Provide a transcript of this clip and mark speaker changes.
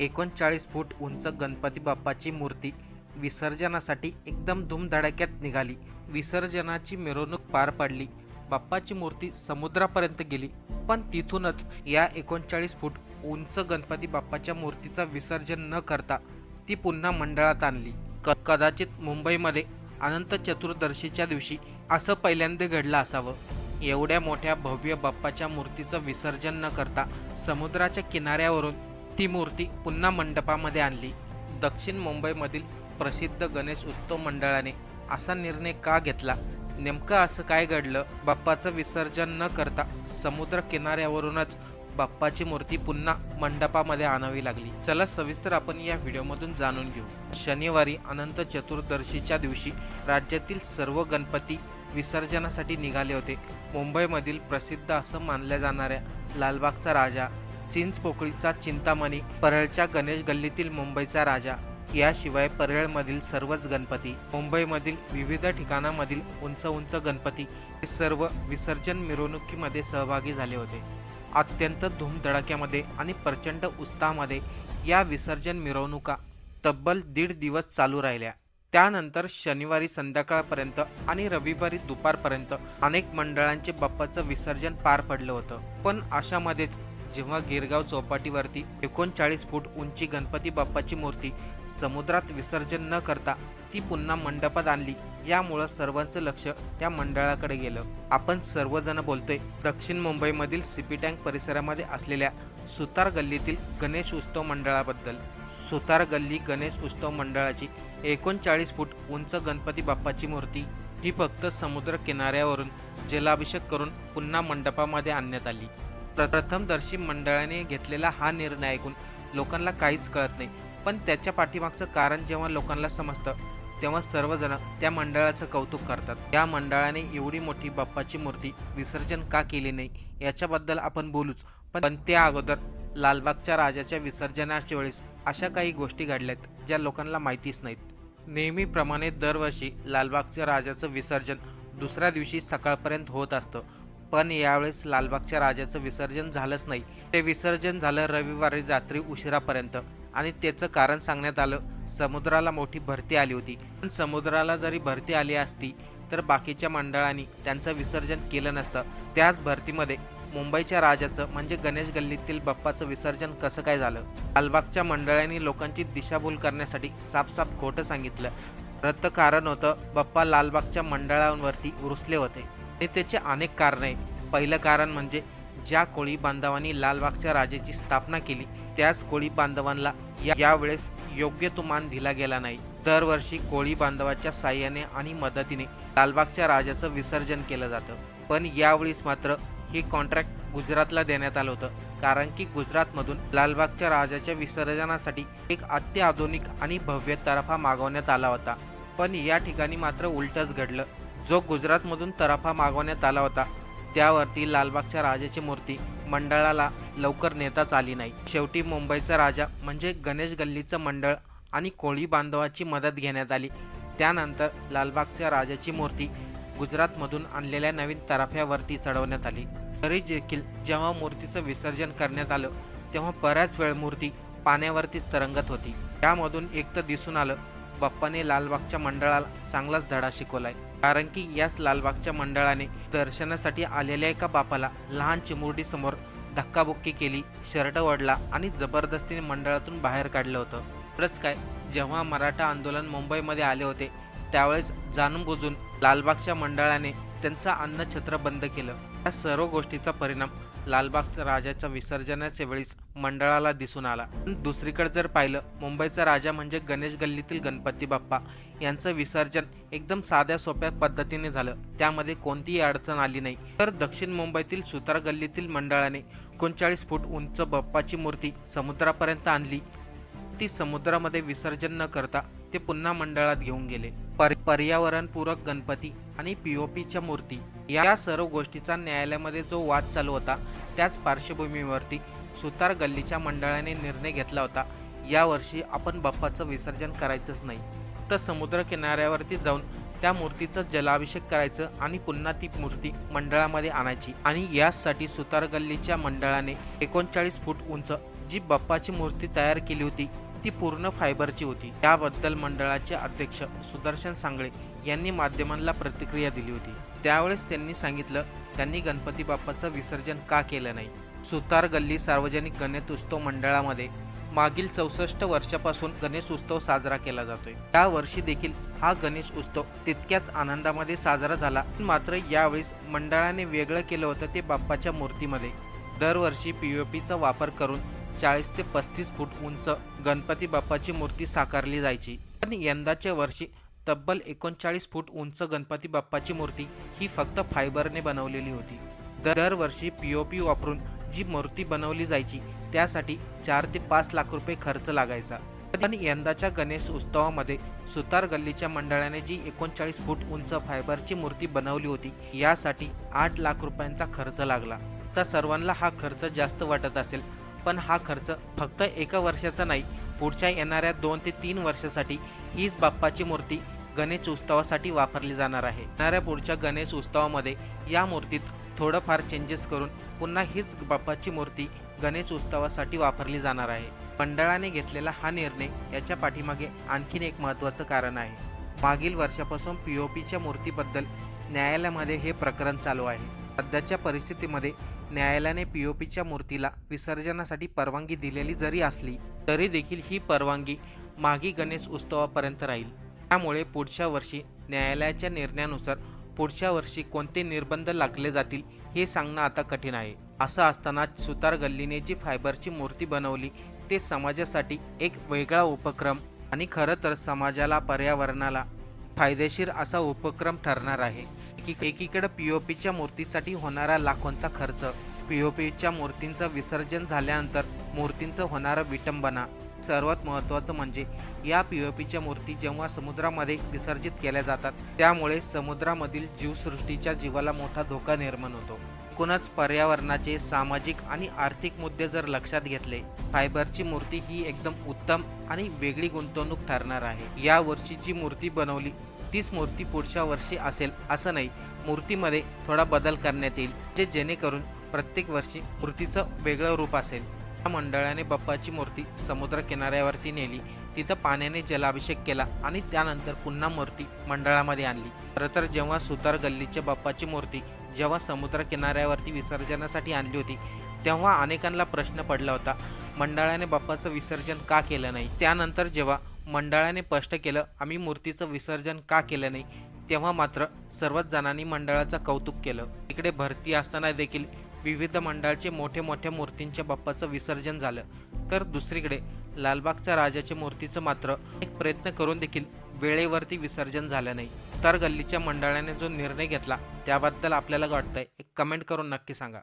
Speaker 1: एकोणचाळीस फूट उंच गणपती बाप्पाची मूर्ती विसर्जनासाठी एकदम धूमधडाक्यात निघाली. विसर्जनाची मिरवणूक पार पडली. बाप्पाची मूर्ती समुद्रापर्यंत गेली. पण तिथूनच या एकोणचाळीस फूट उंच गणपती बाप्पाच्या मूर्तीचं विसर्जन न करता ती पुन्हा मंडळात आणली. क कदाचित मुंबईमध्ये अनंत चतुर्दशीच्या दिवशी असं पहिल्यांदा घडलं असावं. एवढ्या मोठ्या भव्य बाप्पाच्या मूर्तीचं विसर्जन न करता समुद्राच्या किनाऱ्यावरून ती मूर्ती पुन्हा मंडपामध्ये आणली. दक्षिण मुंबईमधील प्रसिद्ध गणेश उत्सव मंडळाने असा निर्णय का घेतला? नेमकं असं काय घडलं? बाप्पाचं विसर्जन न करता समुद्र किनाऱ्यावरूनच बाप्पाची मूर्ती पुन्हा मंडपामध्ये आणावी लागली. चला सविस्तर आपण या व्हिडिओमधून जाणून घेऊ. शनिवारी अनंत चतुर्दशीच्या दिवशी राज्यातील सर्व गणपती विसर्जनासाठी निघाले होते. मुंबईमधील प्रसिद्ध असं मानल्या जाणाऱ्या लालबागचा राजा चिंचपोकळीचा चिंतामणी परळच्या गणेश गल्लीतील मुंबईचा राजा. याशिवाय परळमधील सर्वच गणपती मुंबईमधील विविध ठिकाणामधील उंच उंच गणपती हे सर्व विसर्जन मिरवणुकीमध्ये सहभागी झाले होते. अत्यंत धूमधडाक्यामध्ये आणि प्रचंड उत्साहामध्ये या विसर्जन मिरवणुका तब्बल दीड दिवस चालू राहिल्या. त्यानंतर शनिवारी संध्याकाळपर्यंत आणि रविवारी दुपारपर्यंत अनेक मंडळांचे बाप्पाचं विसर्जन पार पडलं होतं. पण अशामध्येच जेव्हा गिरगाव चौपाटीवरती एकोणचाळीस फूट उंची गणपती बाप्पाची मूर्ती समुद्रात विसर्जन न करता ती पुन्हा मंडपात आणली यामुळं सर्वांचं लक्ष त्या मंडळाकडे गेलं. आपण सर्वजण बोलतोय दक्षिण मुंबईमधील सिपी टँक परिसरामध्ये असलेल्या सुतार गल्लीतील गणेश उत्सव मंडळाबद्दल. सुतार गल्ली गणेश उत्सव मंडळाची एकोणचाळीस फूट उंच गणपती बाप्पाची मूर्ती ही फक्त समुद्र किनाऱ्यावरून जलाभिषेक करून पुन्हा मंडपामध्ये आणण्यात आली. प्रथमदर्शी मंडळाने घेतलेला हा निर्णय ऐकून लोकांना काहीच कळत नाही. पण त्याच्या पाठीमागचं कारण जेव्हा लोकांना समजतं तेव्हा सर्वजण त्या मंडळाचं कौतुक करतात. या मंडळाने एवढी मोठी बाप्पाची मूर्ती विसर्जन का केली नाही याच्याबद्दल आपण बोलूच. पण त्या अगोदर लालबागच्या राजाच्या विसर्जनाच्या वेळेस अशा काही गोष्टी घडल्यात ज्या लोकांना माहितीच नाहीत. नेहमीप्रमाणे दरवर्षी लालबागच्या राजाचं विसर्जन दुसऱ्या दिवशी सकाळपर्यंत होत असतं. पण यावेळेस लालबागच्या राजाचं विसर्जन झालंच नाही. ते विसर्जन झालं रविवारी रात्री उशिरापर्यंत. आणि त्याचं कारण सांगण्यात आलं समुद्राला मोठी भरती आली होती. पण समुद्राला जरी भरती आली असती तर बाकीच्या मंडळांनी त्यांचं विसर्जन केलं नसतं. त्याच भरतीमध्ये मुंबईच्या राजाचं म्हणजे गणेश गल्लीतील बाप्पाचं विसर्जन कसं काय झालं? लालबागच्या मंडळांनी लोकांची दिशाभूल करण्यासाठी साफसाफ खोटं सांगितलं. रद्द कारण होतं बाप्पा लालबागच्या मंडळांवरती रुसले होते. आणि त्याचे अनेक कारण. आहे पहिलं कारण म्हणजे ज्या कोळी बांधवांनी लालबागच्या राजाची स्थापना केली त्याच कोळी बांधवांना या यावेळेस योग्य तो मान दिला गेला नाही. दरवर्षी कोळी बांधवाच्या साह्याने आणि मदतीने लालबागच्या राजाचं विसर्जन केलं जातं. पण यावेळेस मात्र हे कॉन्ट्रॅक्ट गुजरातला देण्यात आलं होतं. कारण की गुजरातमधून लालबागच्या राजाच्या विसर्जनासाठी एक अत्याधुनिक आणि भव्य तराफा मागवण्यात आला होता. पण या ठिकाणी मात्र उलटच घडलं. जो गुजरातमधून तराफा मागवण्यात आला होता. त्यावरती लालबागच्या राजाची मूर्ती मंडळाला लवकर नेताच आली नाही. शेवटी मुंबईचा राजा म्हणजे गणेश गल्लीचं मंडळ आणि कोळी बांधवाची मदत घेण्यात आली. त्यानंतर लालबागच्या राजाची मूर्ती गुजरातमधून आणलेल्या नवीन तराफ्यावरती चढवण्यात आली. तरी देखील जेव्हा मूर्तीचं विसर्जन करण्यात आलं तेव्हा बऱ्याच वेळ मूर्ती पाण्यावरतीच तरंगत होती. त्यामधून एक तर दिसून आलं बाप्पाने लालबागच्या मंडळाला चांगलाच धडा शिकवलाय. कारण की याच लालबागच्या मंडळाने दर्शनासाठी आलेल्या एका बापाला लहान चिमुरडी समोर धक्काबुक्की केली शर्ट ओढला आणि जबरदस्तीने मंडळातून बाहेर काढलं होतं. एवढंच काय जेव्हा मराठा आंदोलन मुंबईमध्ये आले होते त्यावेळेस जाणून बुजून लालबागच्या मंडळाने त्यांचं अन्नछत्र बंद केलं. या सर्व गोष्टीचा परिणाम लालबागच्या राजाच्या विसर्जनाच्या वेळीस मंडळाला दिसून आला. पण दुसरीकडे जर पाहिलं मुंबईचा राजा म्हणजे गणेश गल्लीतील गणपती बाप्पा. यांचं विसर्जन एकदम साध्या सोप्या पद्धतीने झालं. त्यामध्ये कोणतीही अडचण आली नाही. तर दक्षिण मुंबईतील सुतार गल्लीतील मंडळाने एकोणचाळीस फूट उंच बाप्पाची मूर्ती समुद्रापर्यंत आणली. ती समुद्रामध्ये विसर्जन न करता ते पुन्हा मंडळात घेऊन गेले. पर पर्यावरणपूरक गणपती आणि पीओपीच्या मूर्ती. या सर्व गोष्टीचा न्यायालयामध्ये जो वाद चालू होता त्याच पार्श्वभूमीवरती सुतार गल्लीच्या मंडळाने निर्णय घेतला होता. यावर्षी आपण बाप्पाचं विसर्जन करायचंच नाही. तर समुद्र किनाऱ्यावरती जाऊन त्या मूर्तीचं जलाभिषेक करायचं आणि पुन्हा ती मूर्ती मंडळामध्ये आणायची. आणि यासाठी सुतार गल्लीच्या मंडळाने एकोणचाळीस फूट उंच जी बाप्पाची मूर्ती तयार केली होती ती पूर्ण फायबरची होती. त्याबद्दल मंडळाचे अध्यक्ष सुदर्शन सांगळे यांनी माध्यमांना प्रतिक्रिया दिली होती. त्यावेळेस त्यांनी सांगितलं त्यांनी गणपती बाप्पाचं विसर्जन का केलं नाही? सुतार गल्ली सार्वजनिक गणेश उत्सव मंडळामध्ये मागील चौसष्ट वर्षापासून गणेश उत्सव साजरा केला जातोय. या वर्षी देखील हा गणेश उत्सव तितक्याच आनंदामध्ये साजरा झाला. मात्र यावेळेस मंडळाने वेगळं केलं होतं ते बाप्पाच्या मूर्तीमध्ये. दरवर्षी पी ओ पीचा वापर करून चाळीस ते पस्तीस फूट उंच गणपती बाप्पाची मूर्ती साकारली जायची. पण यंदाच्या वर्षी तब्बल एकोणचाळीस फूट उंच गणपती बाप्पाची मूर्ती ही फक्त फायबरने बनवलेली होती. दरवर्षी पी ओ पी वापरून जी मूर्ती बनवली जायची त्यासाठी चार ते पाच लाख रुपये खर्च लागायचा. पण यंदाच्या गणेश उत्सवामध्ये सुतार गल्लीच्या मंडळाने जी एकोणचाळीस फूट उंच फायबरची मूर्ती बनवली होती यासाठी आठ लाख रुपयांचा खर्च लागला. तर सर्वांना हा खर्च जास्त वाटत असेल पण हा खर्च फक्त एका वर्षाचा नाही पुढच्या येणाऱ्या दोन ते तीन वर्षासाठी हीच बाप्पाची मूर्ती गणेश उत्सवासाठी वापरली जाणार आहे. येणाऱ्या पुढच्या गणेश उत्सवामध्ये या मूर्तीत थोडंफार चेंजेस करून पुन्हा हीच बाप्पाची मूर्ती गणेश उत्सवासाठी वापरली जाणार आहे. मंडळाने घेतलेला हा निर्णय याच्या पाठीमागे आणखीन एक महत्त्वाचं कारण आहे. मागील वर्षापासून पी ओ पीच्या मूर्तीबद्दल न्यायालयामध्ये हे प्रकरण चालू आहे. सध्याच्या परिस्थितीमध्ये न्यायालयाने पी ओ पीच्या मूर्तीला विसर्जनासाठी परवानगी दिलेली जरी असली तरी देखील ही परवानगी मागी गणेश उत्सवापर्यंत राहील. त्यामुळे पुढच्या वर्षी न्यायालयाच्या निर्णयानुसार पुढच्या वर्षी कोणते निर्बंध लागले जातील हे सांगणं आता कठीण आहे. असं असताना सुतार गल्लीने जी फायबरची मूर्ती बनवली ते समाजासाठी एक वेगळा उपक्रम आणि खरं तर समाजाला पर्यावरणाला फायदेशीर असा उपक्रम ठरणार आहे. एकीकडे पी ओ पीच्या मूर्तीसाठी होणारा लाखोंचा खर्च पी ओ पीच्या मूर्तींचं विसर्जन झाल्यानंतर मूर्तींचं होणारं विटंबना सर्वात महत्त्वाचं म्हणजे या पी ओ पीच्या मूर्ती जेव्हा समुद्रामध्ये विसर्जित केल्या जातात त्यामुळे समुद्रामधील जीवसृष्टीच्या जीवाला मोठा धोका निर्माण होतो. एकूणच पर्यावरणाचे सामाजिक आणि आर्थिक मुद्दे जर लक्षात घेतले फायबरची मूर्ती ही एकदम उत्तम आणि वेगळी गुंतवणूक ठरणार आहे. या वर्षी जी मूर्ती बनवली तीच मूर्ती पुढच्या वर्षी असेल असं नाही मूर्तीमध्ये थोडा बदल करण्यात येईल जे जेणेकरून प्रत्येक वर्षी मूर्तीचं वेगळं रूप असेल. मंडळाने बाप्पाची मूर्ती समुद्र किनाऱ्यावरती नेली. तिथं पाण्याने जलाभिषेक केला आणि त्यानंतर पुन्हा मूर्ती मंडळामध्ये आणली. खरं तर जेव्हा सुतार गल्लीच्या बाप्पाची मूर्ती जेव्हा समुद्र किनाऱ्यावरती विसर्जनासाठी आणली होती तेव्हा अनेकांना प्रश्न पडला होता मंडळाने बाप्पाचं विसर्जन का केलं नाही? त्यानंतर जेव्हा मंडळाने स्पष्ट केलं आम्ही मूर्तीचं विसर्जन का केलं नाही? तेव्हा मात्र सर्वच जणांनी मंडळाचं कौतुक केलं. इकडे भरती असताना देखील विविध मंडळाचे मोठे मोठ्या मूर्तींच्या बाप्पाचं विसर्जन झालं. तर दुसरीकडे लालबागच्या राजाच्या मूर्तीचं मात्र एक प्रयत्न करून देखील वेळेवरती विसर्जन झालं नाही. तर गल्लीच्या मंडळाने जो निर्णय घेतला त्याबद्दल आपल्याला वाटतंय? एक कमेंट करून नक्की सांगा.